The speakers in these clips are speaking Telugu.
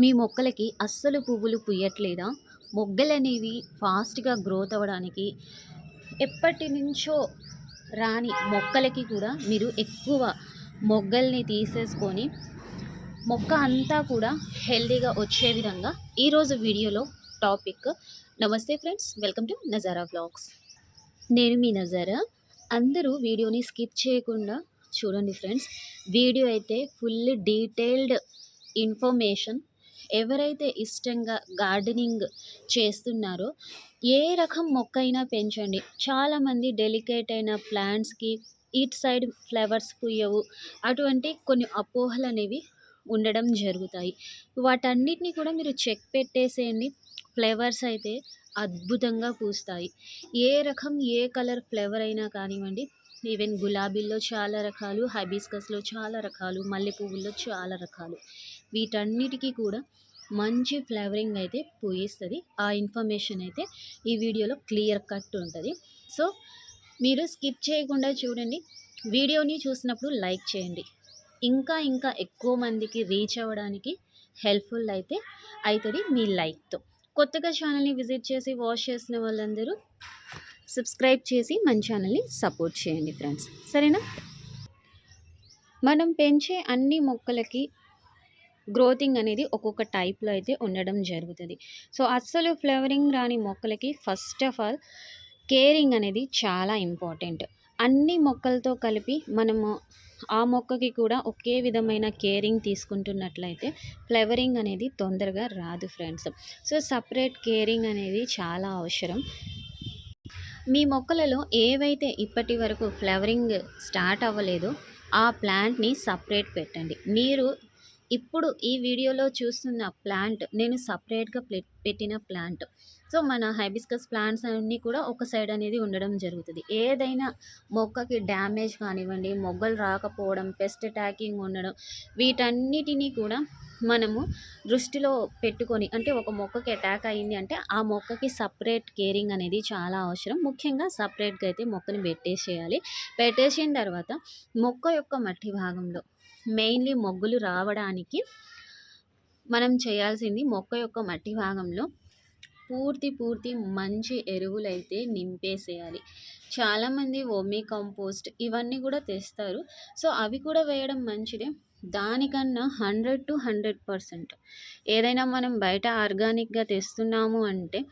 మీ మొక్కలకి అస్సలు పువ్వులు పుయ్యట్లేదా? మొగ్గలు అనేవి ఫాస్ట్గా గ్రోత్ అవ్వడానికి ఎప్పటి నుంచో రాని మొక్కలకి కూడా మీరు ఎక్కువ మొగ్గల్ని తీసేసుకొని మొక్క అంతా కూడా హెల్దీగా వచ్చే విధంగా ఈరోజు వీడియోలో టాపిక్ నమస్తే friends welcome to Najara blogs నేను మీ నజారా. అందరూ వీడియోని స్కిప్ చేయకుండా చూడండి ఫ్రెండ్స్. వీడియో అయితే ఫుల్ డీటెయిల్డ్ ఇన్ఫర్మేషన్ ఎవరైతే ఇష్టంగా గార్డెనింగ్ చేస్తున్నారో ఏ రకం మొక్క అయినా పెంచండి. చాలామంది డెలికేట్ అయిన ప్లాంట్స్కి ఇట్ సైడ్ ఫ్లవర్స్ పుయ్యవు అటువంటి కొన్ని అపోహలు అనేవి ఉండడం జరుగుతాయి. వాటన్నిటిని కూడా మీరు చెక్ పెట్టేసేయండి. ఫ్లేవర్స్ అయితే అద్భుతంగా పూస్తాయి. ఏ రకం ఏ కలర్ ఫ్లేవర్ అయినా కానివ్వండి ఈవెన్ గులాబీల్లో చాలా రకాలు హైబిస్కస్లో చాలా రకాలు మల్లె పువ్వుల్లో చాలా రకాలు వీటన్నిటికీ కూడా మంచి ఫ్లేవరింగ్ అయితే పూయిస్తుంది. ఆ ఇన్ఫర్మేషన్ అయితే ఈ వీడియోలో క్లియర్ కట్ ఉంటుంది. సో మీరు స్కిప్ చేయకుండా చూడండి. వీడియోని చూసినప్పుడు లైక్ చేయండి. ఇంకా ఇంకా ఎక్కువ మందికి రీచ్ అవ్వడానికి హెల్ప్ఫుల్ అయితే అవుతుంది మీ లైక్తో. కొత్తగా ఛానల్ని విజిట్ చేసి వాచ్ చేసిన వాళ్ళందరూ సబ్స్క్రైబ్ చేసి మన ఛానల్ని సపోర్ట్ చేయండి ఫ్రెండ్స్. సరేనా? మనం పెంచే అన్ని మొక్కలకి గ్రోతింగ్ అనేది ఒక్కొక్క టైప్లో అయితే ఉండడం జరుగుతుంది. సో అస్సలు ఫ్లేవరింగ్ రాని మొక్కలకి ఫస్ట్ ఆఫ్ ఆల్ కేరింగ్ అనేది చాలా ఇంపార్టెంట్. అన్ని మొక్కలతో కలిపి మనము ఆ మొక్కకి కూడా ఒకే విధమైన కేరింగ్ తీసుకుంటున్నట్లయితే ఫ్లవరింగ్ అనేది తొందరగా రాదు ఫ్రెండ్స్. సో సపరేట్ కేరింగ్ అనేది చాలా అవసరం. మీ మొక్కలలో ఏవైతే ఇప్పటి వరకు ఫ్లవరింగ్ స్టార్ట్ అవ్వలేదో ఆ ప్లాంట్ని సపరేట్ పెట్టండి. మీరు ఇప్పుడు ఈ వీడియోలో చూస్తున్న ప్లాంట్ నేను సపరేట్గా పెట్టిన ప్లాంట్. సో మన హైబిస్కస్ ప్లాంట్స్ అన్నీ కూడా ఒక సైడ్ అనేది ఉండడం జరుగుతుంది. ఏదైనా మొక్కకి డ్యామేజ్ కానివ్వండి మొగ్గలు రాకపోవడం పెస్ట్ అటాకింగ్ ఉండడం వీటన్నిటినీ కూడా మనము దృష్టిలో పెట్టుకొని అంటే ఒక మొక్కకి అటాక్ అయింది అంటే ఆ మొక్కకి సపరేట్ కేరింగ్ అనేది చాలా అవసరం. ముఖ్యంగా సపరేట్గా అయితే మొక్కని పెట్టేసేయాలి. పెట్టేసిన తర్వాత మొక్క యొక్క మట్టి భాగంలో మెయిన్లీ మొగ్గులు రావడానికి మనం చేయాల్సింది మొక్క యొక్క మట్టి భాగంలో పూర్తి పూర్తి మంచి ఎరువులు అయితే నింపేసేయాలి. చాలామంది ఓమీ కంపోస్ట్ ఇవన్నీ కూడా తెస్తారు. సో అవి కూడా వేయడం మంచిదే. దానికన్నా హండ్రెడ్ టు హండ్రెడ్ పర్సెంట్. ఏదైనా మనం బయట ఆర్గానిక్గా తెస్తున్నాము అంటే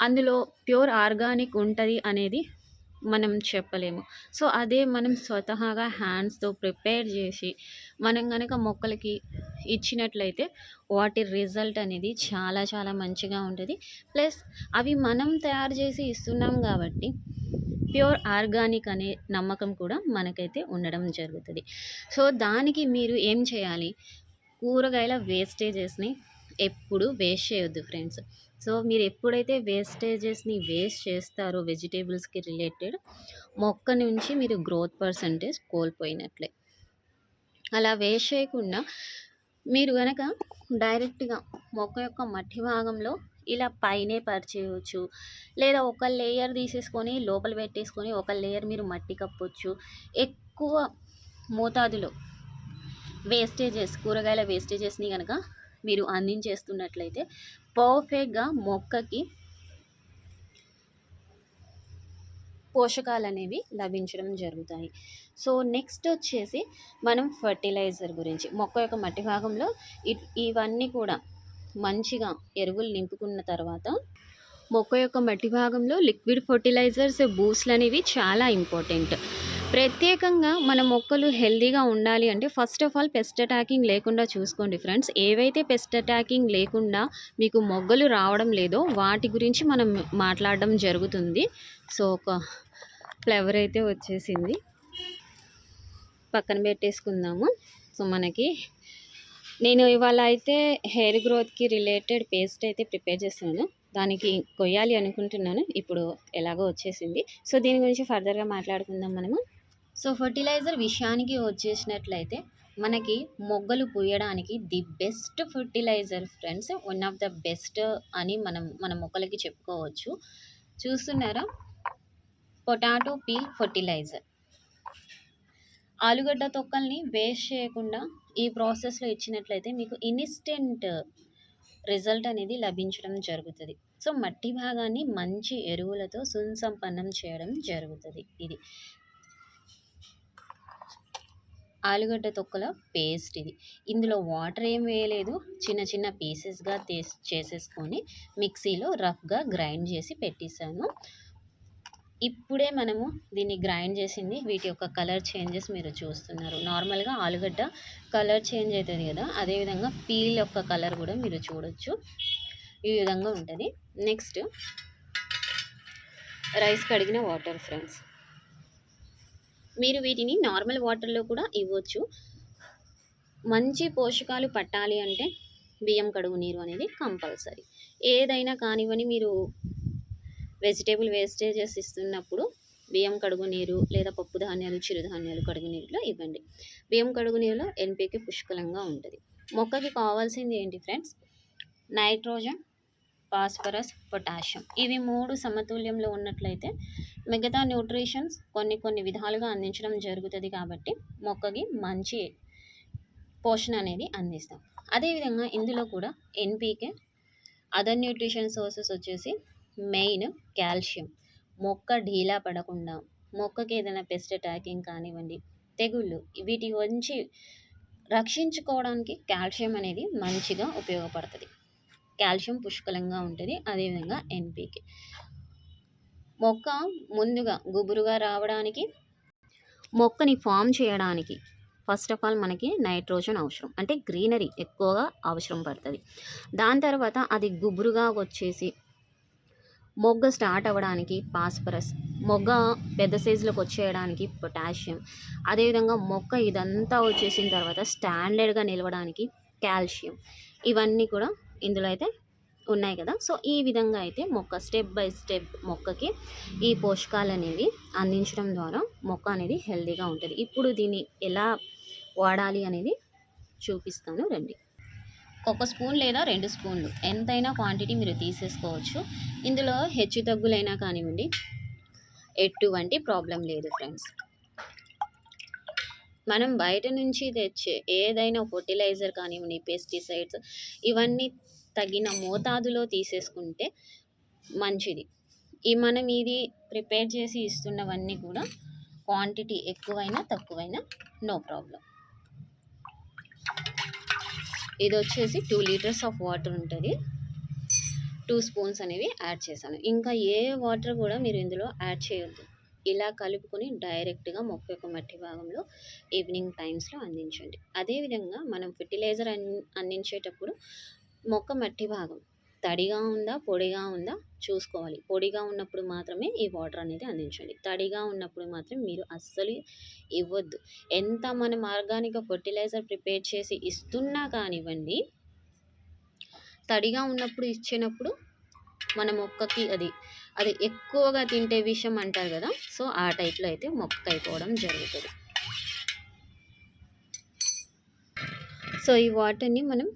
అందులో ప్యూర్ ఆర్గానిక్ ఉంటుంది అనేది మనం చెప్పలేము. సో అదే మనం స్వతహాగా హ్యాండ్స్తో ప్రిపేర్ చేసి మనం కనుక మొక్కలకి ఇచ్చినట్లయితే వాటి రిజల్ట్ అనేది చాలా చాలా మంచిగా ఉంటుంది. ప్లస్ అవి మనం తయారు చేసి ఇస్తున్నాం కాబట్టి ప్యూర్ ఆర్గానిక్ అనే నమ్మకం కూడా మనకైతే ఉండడం జరుగుతుంది. సో దానికి మీరు ఏం చేయాలి? కూరగాయల వేస్టేజెస్ని ఎప్పుడు వేస్ట్ చేయొద్దు ఫ్రెండ్స్. సో మీరు ఎప్పుడైతే వేస్టేజెస్ని వేస్ట్ చేస్తారో వెజిటేబుల్స్కి రిలేటెడ్ మొక్క నుంచి మీరు గ్రోత్ పర్సంటేజ్ కోల్పోయినట్లే. అలా వేస్ట్ చేయకుండా మీరు కనుక డైరెక్ట్గా మొక్క యొక్క మట్టి భాగంలో ఇలా పైనే పరిచేయవచ్చు లేదా ఒక లేయర్ తీసేసుకొని లోపల పెట్టేసుకొని ఒక లేయర్ మీరు మట్టి కప్పొచ్చు. ఎక్కువ మోతాదులో వేస్టేజెస్ కూరగాయల వేస్టేజెస్ని కనుక మీరు అందించేస్తున్నట్లయితే పర్ఫెక్ట్గా మొక్కకి పోషకాలు అనేవి లభించడం జరుగుతాయి. సో నెక్స్ట్ వచ్చేసి మనం ఫర్టిలైజర్ గురించి. మొక్క యొక్క మట్టి భాగంలో ఇవన్నీ కూడా మంచిగా ఎరువులు నింపుకున్న తర్వాత మొక్క యొక్క మట్టి భాగంలో లిక్విడ్ ఫర్టిలైజర్స్ బూస్ట్లు అనేవి చాలా ఇంపార్టెంట్. ప్రత్యేకంగా మన మొక్కలు హెల్దీగా ఉండాలి అంటే first of all pest attacking లేకుండా చూసుకోండి ఫ్రెండ్స్. ఏవైతే పెస్ట్ అటాకింగ్ లేకుండా మీకు మొగ్గలు రావడం లేదో వాటి గురించి మనం మాట్లాడడం జరుగుతుంది. సో ఒక ఫ్లవర్ అయితే వచ్చేసింది. పక్కన పెట్టేసుకుందాము. సో మనకి నేను ఇవాళ అయితే హెయిర్ గ్రోత్కి రిలేటెడ్ పేస్ట్ అయితే ప్రిపేర్ చేస్తున్నాను. దానికి కొయ్యాలి అనుకుంటున్నాను. ఇప్పుడు ఎలాగో వచ్చేసింది. సో దీని గురించి ఫర్దర్గా మాట్లాడుకుందాం మనము. సో ఫర్టిలైజర్ విషయానికి వచ్చేసినట్లయితే మనకి మొగ్గలు పూయడానికి the best fertiliser friends one of the best అని మనం మన మొక్కలకి చెప్పుకోవచ్చు. చూస్తున్నారా? Potato peel fertiliser. ఆలుగడ్డ తొక్కల్ని వేస్ట్ చేయకుండా ఈ ప్రాసెస్‌లో ఇచ్చినట్లయితే మీకు ఇన్స్టెంట్ రిజల్ట్ అనేది లభించడం జరుగుతుంది. సో, మట్టి భాగాన్ని మంచి ఎరువులతో సుసంపన్నం చేయడం జరుగుతుంది ఇది. ఆలుగడ్డ తొక్కల పేస్ట్ ఇది. ఇందులో వాటర్ ఏం వేయలేదు. చిన్న చిన్న పీసెస్‌గా చేసేసుకొని మిక్సీలో రఫ్‌గా గ్రైండ్ చేసి పెట్టేశాను ఇప్పుడే మనము దీన్ని గ్రైండ్ చేసింది వీటి యొక్క కలర్ చేంజెస్ మీరు చూస్తున్నారు. నార్మల్‌గా ఆలుగడ్డ కలర్ చేంజ్ అవుతుంది కదా అదేవిధంగా పీల్ యొక్క కలర్ కూడా మీరు చూడొచ్చు. ఈ విధంగా ఉంటుంది నెక్స్ట్ రైస్ కడిగిన వాటర్ ఫ్రెండ్స్. మీరు వీటిని నార్మల్ వాటర్‌లో కూడా ఇవ్వచ్చు. మంచి పోషకాలు పట్టాలి అంటే బియ్యం కడుగు నీరు అనేది కంపల్సరీ. ఏదైనా కానివ్వని మీరు వెజిటేబుల్ వేస్టేజెస్ ఇస్తున్నప్పుడు బియ్యం కడుగు నీరు లేదా పప్పు ధాన్యాలు, చిరుధాన్యాలు కడుగు నీరులో ఇవ్వండి. బియ్యం కడుగు నీరులో ఎన్‌పీకే పుష్కలంగా ఉంటుంది మొక్కకి కావాల్సింది ఏంటి ఫ్రెండ్స్? నైట్రోజన్, ఫాస్ఫరస్, పొటాషియం ఇవి మూడు సమతుల్యంలో ఉన్నట్లయితే మిగతా న్యూట్రిషన్స్ కొన్ని కొన్ని విధాలుగా అందించడం జరుగుతుంది కాబట్టి మొక్కకి మంచి పోషణ అనేది అందిస్తాం. అదేవిధంగా ఇందులో కూడా ఎన్‌పీకే, అదర్ న్యూట్రిషన్ సోర్సెస్ వచ్చేసి మెయిన్ కాల్షియం. మొక్క ఢీలా పడకుండా, మొక్కకి ఏదైనా పెస్ట్ అటాకింగ్ కానివ్వండి, తెగుళ్ళు వీటి నుంచి రక్షించుకోవడానికి కాల్షియం అనేది మంచిగా ఉపయోగపడుతుంది కాల్షియం పుష్కలంగా ఉంటుంది అదేవిధంగా ఎన్‌పీకే. మొక్క ముందుగా గుబురుగా రావడానికి మొక్కని ఫామ్ చేయడానికి ఫస్ట్ ఆఫ్ ఆల్ మనకి నైట్రోజన్ అవసరం. అంటే గ్రీనరీ ఎక్కువగా అవసరం పడుతుంది దాని తర్వాత అది గుబురుగా వచ్చేసి మొగ్గ స్టార్ట్ అవ్వడానికి పాస్పరస్ మొగ్గ పెద్ద సైజులోకి వచ్చేయడానికి పొటాషియం, అదేవిధంగా మొక్క ఇదంతా వచ్చేసిన తర్వాత స్టాండర్డ్‌గా నిలవడానికి కాల్షియం ఇవన్నీ కూడా ఇందులో అయితే ఉన్నాయి కదా! సో, ఈ విధంగా అయితే మొక్క స్టెప్ బై స్టెప్ మొక్కకి ఈ పోషకాలు అనేవి అందించడం ద్వారా మొక్క అనేది హెల్దీగా ఉంటుంది ఇప్పుడు దీన్ని ఎలా వాడాలి అనేది చూపిస్తాను రండి. ఒక స్పూన్ లేదా రెండు స్పూన్లు ఎంతైనా క్వాంటిటీ మీరు తీసేసుకోవచ్చు. ఇందులో హెచ్చు తగ్గులైనా కానివ్వండి ఎటువంటి ప్రాబ్లం లేదు ఫ్రెండ్స్. మనం బయట నుంచి తెచ్చే ఏదైనా ఫర్టిలైజర్ కానివ్వండి, పెస్టిసైడ్స్ ఇవన్నీ తగిన మోతాదులో తీసేసుకుంటే మంచిది. ఈ మనం ఇది ప్రిపేర్ చేసి ఇస్తున్నవన్నీ కూడా క్వాంటిటీ ఎక్కువైనా, తక్కువైనా నో ప్రాబ్లం ఇది వచ్చేసి టూ లీటర్స్ ఆఫ్ వాటర్ ఉంటుంది టూ స్పూన్స్ అనేవి యాడ్ చేశాను. ఇంకా ఏ వాటర్ కూడా మీరు ఇందులో యాడ్ చేయొద్దు. ఇలా కలుపుకొని డైరెక్ట్‌గా మొక్క యొక్క మట్టి భాగంలో ఈవినింగ్ టైమ్స్‌లో అందించండి. అదేవిధంగా మనం ఫెర్టిలైజర్ అన్ అందించేటప్పుడు మొక్క మట్టి భాగం తడిగా ఉందా? పొడిగా ఉందా? చూసుకోవాలి. పొడిగా ఉన్నప్పుడు మాత్రమే ఈ వాటర్ అనేది అందించండి. తడిగా ఉన్నప్పుడు మాత్రం మీరు అస్సలు ఇవ్వద్దు ఎంత మనం ఆర్గానిక్ ఫర్టిలైజర్ ప్రిపేర్ చేసి ఇస్తున్నా కానివ్వండి తడిగా ఉన్నప్పుడు ఇచ్చినప్పుడు మన మొక్కకి అది అది ఎక్కువగా తింటే విషయం అంటారు కదా సో, ఆ టైప్‌లో అయితే మొక్క అయిపోవడం జరుగుతుంది సో, ఈ వాటర్‌ని మనం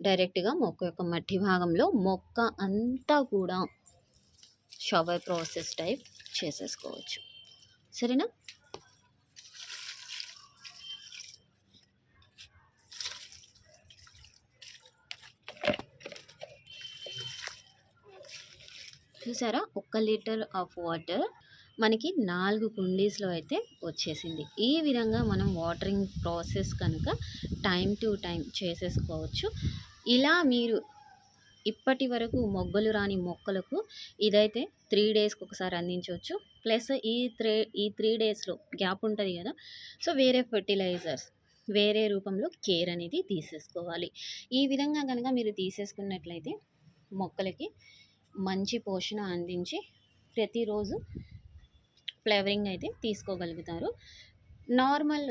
డైరెక్ట్‌గా మొక్క యొక్క మట్టి భాగంలో మొక్క అంతా కూడా షవర్ ప్రాసెస్ టైప్ చేసేసుకోవచ్చు. సరేనా? చూసారా? ఒక్క లీటర్ ఆఫ్ వాటర్ మనకి నాలుగు కుండీస్‌లో అయితే వచ్చేసింది. ఈ విధంగా మనం వాటరింగ్ ప్రాసెస్ కనుక టైం టు టైం చేసేసుకోవచ్చు. ఇలా మీరు ఇప్పటి వరకు మొగ్గలు రాని మొక్కలకు ఇదైతే త్రీ డేస్‌కి ఒకసారి అందించవచ్చు ప్లస్ ఈ త్రీ ఈ త్రీ డేస్‌లో గ్యాప్ ఉంటుంది కదా సో, వేరే ఫెర్టిలైజర్స్ వేరే రూపంలో కేర్ అనేది తీసేసుకోవాలి. ఈ విధంగా కనుక మీరు తీసేసుకున్నట్లయితే మొక్కలకి మంచి పోషణ అందించి ప్రతిరోజు ఫ్లేవరింగ్ అయితే తీసుకోగలుగుతారు. నార్మల్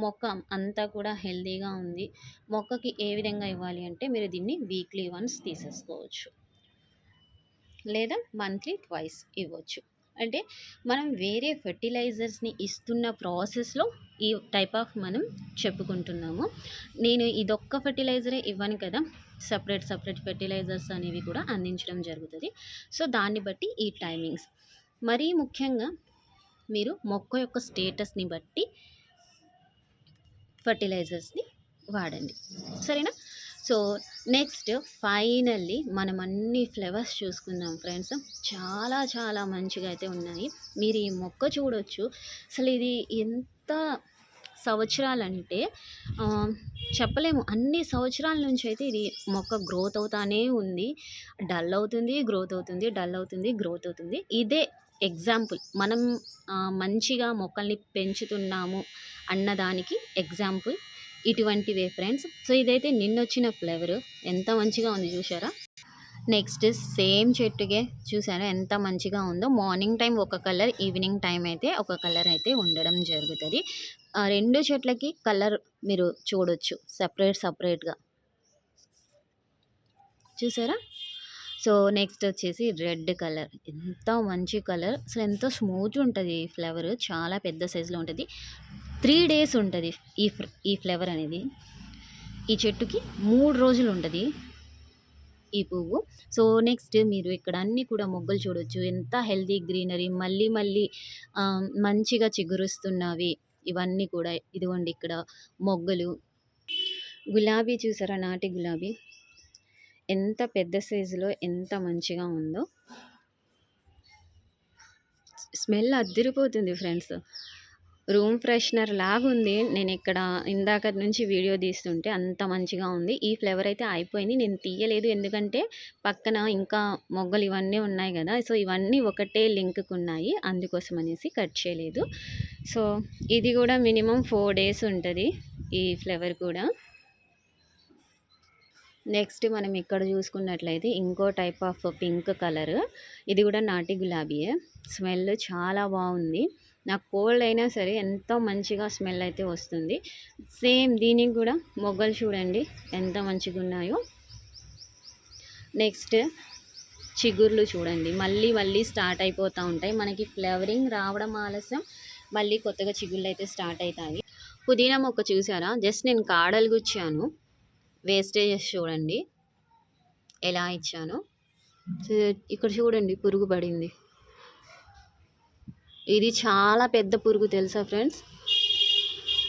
మొక్క అంతా కూడా హెల్తీగా ఉంది. మొక్కకి ఏ విధంగా ఇవ్వాలి అంటే మీరు దీన్ని వీక్లీ వన్స్ తీసేసుకోవచ్చు. లేదా మంత్లీ ట్వైస్ ఇవ్వచ్చు. అంటే మనం వేరే ఫెర్టిలైజర్స్‌ని ఇస్తున్న ప్రాసెస్‌లో ఈ టైప్ ఆఫ్ మనం చెప్పుకుంటున్నాము. నేను ఇదొక్క ఫెర్టిలైజరే ఇవ్వను కదా! సపరేట్ సపరేట్ ఫెర్టిలైజర్స్ అనేవి కూడా అందించడం జరుగుతుంది సో, దాన్ని బట్టి ఈ టైమింగ్స్. మరీ ముఖ్యంగా మీరు మొక్క యొక్క స్టేటస్‌ని బట్టి ఫర్టిలైజర్స్ని వాడండి. సరేనా? సో నెక్స్ట్ ఫైనల్లీ మనం అన్ని ఫ్లవర్స్ చూసుకుందాం ఫ్రెండ్స్ చాలా చాలా మంచిగా అయితే ఉన్నాయి. మీరు ఈ మొక్క చూడొచ్చు. అసలు ఇది ఎంత సంవత్సరాలంటే చెప్పలేము. అన్ని సంవత్సరాల నుంచి అయితే ఇది మొక్క గ్రోత్ అవుతానే ఉంది. డల్ అవుతుంది గ్రోత్ అవుతుంది డల్ అవుతుంది గ్రోత్ అవుతుంది. ఇదే ఎగ్జాంపుల్ మనం మంచిగా మొక్కల్ని పెంచుతున్నాము అన్నదానికి ఎగ్జాంపుల్ ఇటువంటివే ఫ్రెండ్స్. సో ఇదైతే నిన్నొచ్చిన ఫ్లేవర్. ఎంత మంచిగా ఉంది చూసారా నెక్స్ట్ సేమ్ చెట్టుకే చూసారా ఎంత మంచిగా ఉందో. మార్నింగ్ టైం ఒక కలర్ ఈవినింగ్ టైం అయితే ఒక కలర్ అయితే ఉండడం జరుగుతుంది. ఆ రెండు చెట్లకి కలర్ మీరు చూడొచ్చు. సపరేట్ సపరేట్గా. చూసారా సో నెక్స్ట్ వచ్చేసి రెడ్ కలర్. ఎంత మంచి కలర్. అసలు ఎంత స్మూత్ ఉంటుంది ఈ ఫ్లవర్. చాలా పెద్ద సైజులో ఉంటుంది. త్రీ డేస్ ఉంటుంది ఈ ఈ ఫ్లవర్ అనేది. ఈ చెట్టుకి మూడు రోజులు ఉంటుంది ఈ పువ్వు. సో నెక్స్ట్ మీరు ఇక్కడ అన్ని కూడా మొగ్గలు చూడొచ్చు. ఎంత హెల్దీ గ్రీనరీ మళ్ళీ మళ్ళీ మంచిగా చిగురుస్తున్నవి. ఇవన్నీ కూడా ఇదిగోండి ఇక్కడ మొగ్గలు. గులాబీ చూసారా? నాటి గులాబీ. ఎంత పెద్ద సైజులో ఎంత మంచిగా ఉందో. స్మెల్ అద్దరిపోతుంది ఫ్రెండ్స్. రూమ్ ఫ్రెషనర్ లాగా ఉంది. నేను ఇక్కడ ఇందాక నుంచి వీడియో తీస్తుంటే అంత మంచిగా ఉంది. ఈ ఫ్లేవర్ అయితే అయిపోయింది. నేను తీయలేదు ఎందుకంటే పక్కన ఇంకా మొగ్గలు ఇవన్నీ ఉన్నాయి కదా. సో ఇవన్నీ ఒకటే లింక్కు ఉన్నాయి అందుకోసం అనేసి కట్ చేయలేదు. సో ఇది కూడా మినిమం ఫోర్ డేస్ ఉంటుంది ఈ ఫ్లేవర్ కూడా. నెక్స్ట్ మనం ఇక్కడ చూసుకున్నట్లయితే ఇంకో టైప్ ఆఫ్ పింక్ కలర్. ఇది కూడా నాటి గులాబీయే స్మెల్ చాలా బాగుంది. నాకు కోల్డ్ అయినా సరే ఎంతో మంచిగా స్మెల్ అయితే వస్తుంది. సేమ్ దీనికి కూడా మొగ్గలు చూడండి ఎంత మంచిగా ఉన్నాయో. నెక్స్ట్ చిగుర్లు చూడండి. మళ్ళీ మళ్ళీ స్టార్ట్ అయిపోతూ ఉంటాయి. మనకి ఫ్లేవరింగ్ రావడం ఆలస్యం. మళ్ళీ కొత్తగా చిగుళ్ళు అయితే స్టార్ట్ అవుతాయి. పుదీనా మొక్క చూసారా? జస్ట్ నేను కాడలు గుచ్చాను. వేస్టేజెస్ చూడండి. ఎలా ఇచ్చానో. ఇక్కడ చూడండి పురుగు పడింది. ఇది చాలా పెద్ద పురుగు తెలుసా ఫ్రెండ్స్?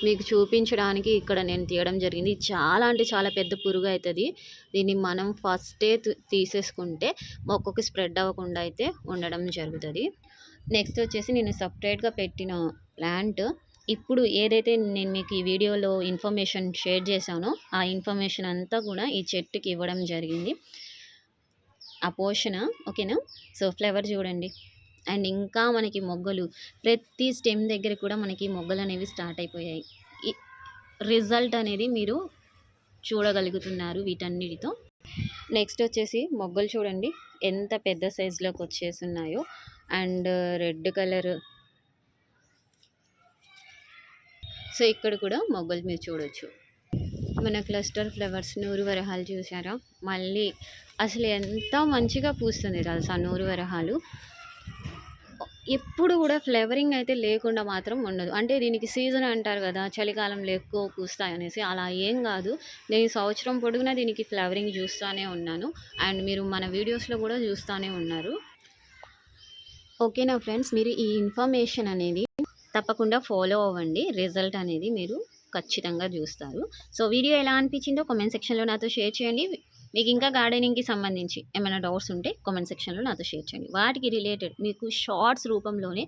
మీకు చూపించడానికి ఇక్కడ నేను తీయడం జరిగింది. చాలా అంటే చాలా పెద్ద పురుగు అవుతుంది దీన్ని మనం ఫస్టే తీసేసుకుంటే మొక్కకి స్ప్రెడ్ అవ్వకుండా అయితే ఉండడం జరుగుతుంది. నెక్స్ట్ వచ్చేసి నేను సపరేట్గా పెట్టిన ప్లాంట్ ఇప్పుడు ఏదైతే నేను మీకు ఈ వీడియోలో ఇన్ఫర్మేషన్ షేర్ చేశానో ఆ ఇన్ఫర్మేషన్ అంతా కూడా ఈ చెట్టుకి ఇవ్వడం జరిగింది. ఆ పోషణ ఓకేనా? సో ఫ్లేవర్ చూడండి. అండ్ ఇంకా మనకి మొగ్గలు. ప్రతి స్టెమ్ దగ్గర కూడా మనకి మొగ్గలు అనేవి స్టార్ట్ అయిపోయాయి. రిజల్ట్ అనేది మీరు చూడగలుగుతున్నారు వీటన్నిటితో. నెక్స్ట్ వచ్చేసి మొగ్గలు చూడండి. ఎంత పెద్ద సైజులోకి ఉన్నాయో అండ్ రెడ్ కలర్ సో ఇక్కడ కూడా మొగ్గలు మీరు చూడొచ్చు. మన క్లస్టర్ ఫ్లవర్స్ నూరు వరహాలు చూసారా? మళ్ళీ అసలు ఎంత మంచిగా పూస్తుంది తెలుసా నూరు వరహాలు? ఎప్పుడు కూడా ఫ్లేవరింగ్ అయితే లేకుండా మాత్రం ఉండదు. అంటే దీనికి సీజన్ అంటారు కదా చలికాలంలో ఎక్కువ పూస్తాయి అనేసి. అలా ఏం కాదు. నేను సంవత్సరం పొడుగునా దీనికి ఫ్లేవరింగ్ చూస్తూనే ఉన్నాను. అండ్ మీరు మన వీడియోస్లో కూడా చూస్తూనే ఉన్నారు. ఓకేనా ఫ్రెండ్స్? మీరు ఈ ఇన్ఫర్మేషన్ అనేది తప్పకుండా ఫాలో అవ్వండి. రిజల్ట్ అనేది మీరు ఖచ్చితంగా చూస్తారు. సో వీడియో ఎలా అనిపించిందో కామెంట్ సెక్షన్లో నాతో షేర్ చేయండి. మీకు ఇంకా గార్డెనింగ్కి సంబంధించి ఏమైనా డౌట్స్ ఉంటే కామెంట్ సెక్షన్లో నాతో షేర్ చేయండి. వాటికి రిలేటెడ్ మీకు షార్ట్స్ రూపంలోనే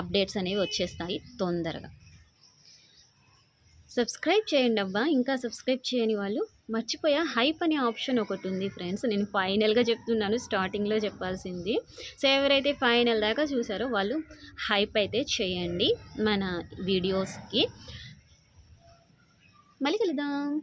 అప్డేట్స్ అనేవి వచ్చేస్తాయి తొందరగా. సబ్స్క్రైబ్ చేయండి అబ్బా. ఇంకా సబ్స్క్రైబ్ చేయని వాళ్ళు మర్చిపోయా. హైప్ అనే ఆప్షన్ ఒకటి ఉంది ఫ్రెండ్స్. నేను ఫైనల్గా చెప్తున్నాను. స్టార్టింగ్లో చెప్పాల్సింది. సో ఎవరైతే ఫైనల్ దాకా చూసారో వాళ్ళు హైప్ అయితే చేయండి మన వీడియోస్కి. మళ్ళీ కలుద్దాం.